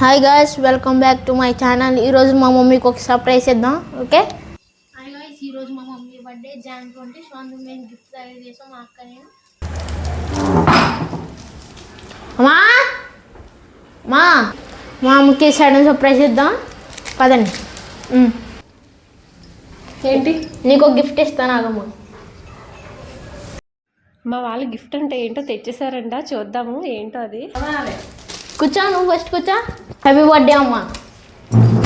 Hi guys welcome back to my channel ఈరోజు మా మమ్మీకి ఒక సర్ప్రైజ్ ఇద్దాం ఓకే హాయ్ గాయ్స్ ఈరోజు మా mummy birthday June twenty so అందుకు మేము గిఫ్ట్ తయారు చేసాం మా అక్క నేను. అమ్మా! మా మా అమ్మకి సడన్ సర్ప్రైజ్ ఇద్దాం పదండి. ఏంటి? నీకు ఒక గిఫ్ట్ ఇస్తాను ఆగమ్మ మా వాళ్ళు గిఫ్ట్ అంటే ఏంటో తెచ్చేసారంట చూద్దాము ఏంటో అది. కూర్చో నువ్వు ఫస్ట్ కూర్చో. హ్యాపీ బర్త్డే అమ్మా.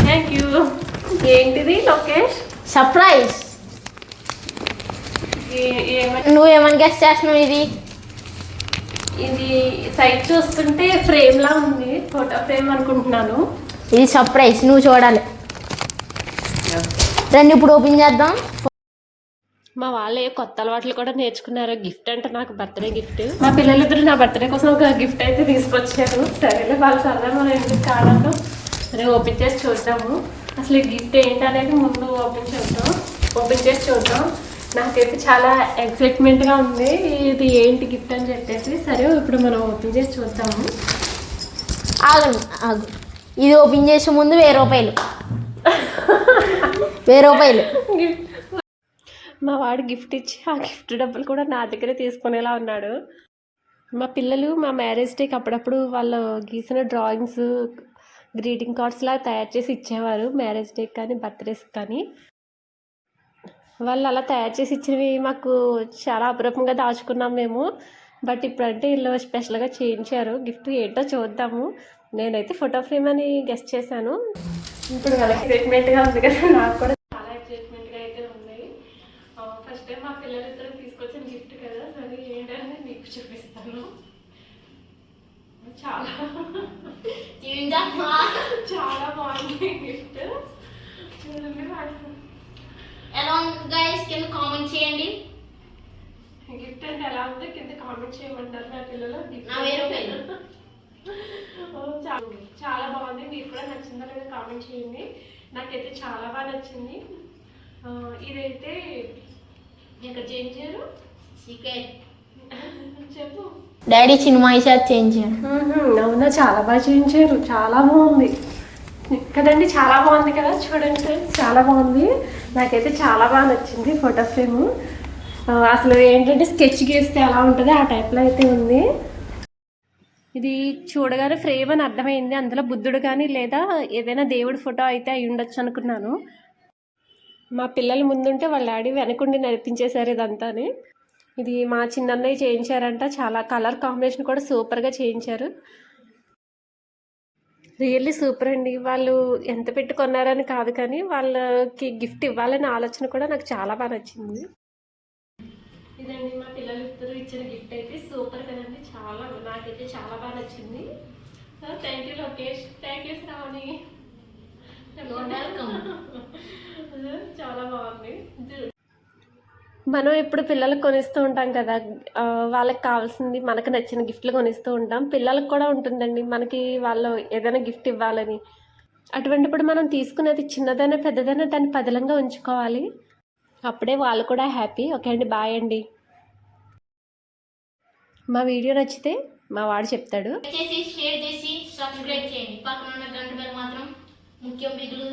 థ్యాంక్ యూ ఏంటిది లోకేష్? సర్ప్రైజ్ నువ్వు ఏమని గెస్ట్ చేస్తున్నావు ఇది? ఇది సైట్ చూస్తుంటే ఫ్రేమ్ లా ఉంది ఫోటో ఫ్రేమ్ అనుకుంటున్నాను. ఇది సర్ప్రైజ్ నువ్వు చూడాలి. రండి ఇప్పుడు ఓపెన్ చేద్దాం. మా వాళ్ళు ఏ కొత్త అలవాట్లు కూడా నేర్చుకున్నారు గిఫ్ట్ అంటే నాకు బర్త్డే గిఫ్ట్. మా పిల్లలిద్దరు నా బర్త్డే కోసం ఒక గిఫ్ట్ అయితే తీసుకొచ్చారు. సరేలే వాళ్ళు సరదా మనం ఎందుకు కాదంలో సరే ఓపెన్ చేసి చూద్దాము. అసలు ఈ గిఫ్ట్ ఏంటి అనేది ముందు ఓపెన్ చేద్దాం. ఓపెన్ చేసి చూద్దాం. నాకైతే చాలా ఎక్సైట్మెంట్గా ఉంది. ఇది ఏంటి గిఫ్ట్ అని చెప్పేసి. సరే ఇప్పుడు మనం ఓపెన్ చేసి చూద్దాము. ఆగండి ఆగు. ఇది ఓపెన్ చేసే ముందు వెయ్యి రూపాయలు. వెయ్యి రూపాయలు. మా వాడు గిఫ్ట్ ఇచ్చి ఆ గిఫ్ట్ డబ్బులు కూడా నా దగ్గరే తీసుకునేలా ఉన్నాడు. మా పిల్లలు మా మ్యారేజ్ డేకి అప్పుడప్పుడు వాళ్ళు గీసిన డ్రాయింగ్స్ గ్రీటింగ్ కార్డ్స్ లా తయారు చేసి ఇచ్చేవారు మ్యారేజ్ డేకి కానీ బర్త్డేస్కి కానీ. వాళ్ళు అలా తయారు చేసి ఇచ్చినవి మాకు చాలా అపురూపంగా దాచుకున్నాం మేము. బట్ ఇప్పుడంటే వీళ్ళు స్పెషల్గా చేయించారు. గిఫ్ట్ ఏంటో చూద్దాము. నేనైతే ఫోటో ఫ్రేమ్ అని గెస్ట్ చేశాను. ఇప్పుడు వాళ్ళకి ట్రీట్మెంట్గా ఉంది కదా నాకు కూడా చాలా ఎక్సైట్మెంట్గా అయితే ఉంది ఫస్ట్ టైం మా పిల్లలిద్దరు తీసుకొచ్చిన గిఫ్ట్ కదా సరే ఏంటని మీకు చూపిస్తాను. చాలా చాలా బాగుంది గిఫ్ట్ ఎలా ఉంది గైస్ కింద కామెంట్ చేయండి. గిఫ్ట్ అంటే ఎలా ఉందో కింద కామెంట్ చేయమంటారు నా పిల్లలు. చాలా బాగుంది. మీరు కూడా నచ్చిందో లేదో కామెంట్ చేయండి. నాకైతే చాలా బాగా నచ్చింది. చెప్పు. డాడీ సినిమా చేసి చేయించాడు అవునా? చాలా బాగా చేయించారు చాలా బాగుంది. కదండి చాలా బాగుంది కదా చూడండి ఫ్రెండ్స్ చాలా బాగుంది. నాకైతే చాలా బాగా నచ్చింది ఫోటో ఫ్రేమ్. అసలు ఏంటంటే స్కెచ్ గీస్తే ఎలా ఉంటుంది ఆ టైప్లో అయితే ఉంది. ఇది చూడగానే ఫ్రేమ్ అని అర్థమైంది. అందులో బుద్ధుడు కానీ లేదా ఏదైనా దేవుడి ఫోటో అయితే అయి ఉండొచ్చు అనుకున్నాను. మా పిల్లలు ముందుంటే వాళ్ళ డాడీ వెనకుండి నడిపించేశారు ఇదంతాని. ఇది మా చిన్నన్నయ్య చేయించారంట. చాలా కలర్ కాంబినేషన్ కూడా సూపర్గా చేయించారు. రియల్లీ సూపర్ అండి. వాళ్ళు ఎంత పెట్టి కొన్నారని కాదు కానీ వాళ్ళకి గిఫ్ట్ ఇవ్వాలనే ఆలోచన కూడా నాకు చాలా బాగా నచ్చింది. ఇదండి మా పిల్లలు ఇద్దరు ఇచ్చిన గిఫ్ట్ అయితే సూపర్ కదండి. చాలా నాకైతే చాలా బాగా నచ్చింది. Thank you Lokesh. Thank you Shravani. చాలా బాగుంది మనం ఇప్పుడు పిల్లలకు కొనిస్తూ ఉంటాం కదా వాళ్ళకి కావాల్సింది మనకు నచ్చిన గిఫ్ట్లు కొనిస్తూ ఉంటాం. పిల్లలకు కూడా ఉంటుందండి. మనకి వాళ్ళు ఏదైనా గిఫ్ట్ ఇవ్వాలని. అటువంటిప్పుడు మనం తీసుకునేది చిన్నదైనా పెద్దదైనా దాన్ని పదిలంగా ఉంచుకోవాలి. అప్పుడే వాళ్ళు కూడా హ్యాపీ. ఓకే అండి బాయ్ అండి. మా వీడియో నచ్చితే మా వాడు చెప్తాడు. చేసి షేర్ చేసి సబ్స్క్రైబ్ చేయండి. పక్కన ఉన్న గంట మాత్రం ముఖ్యం బిగులు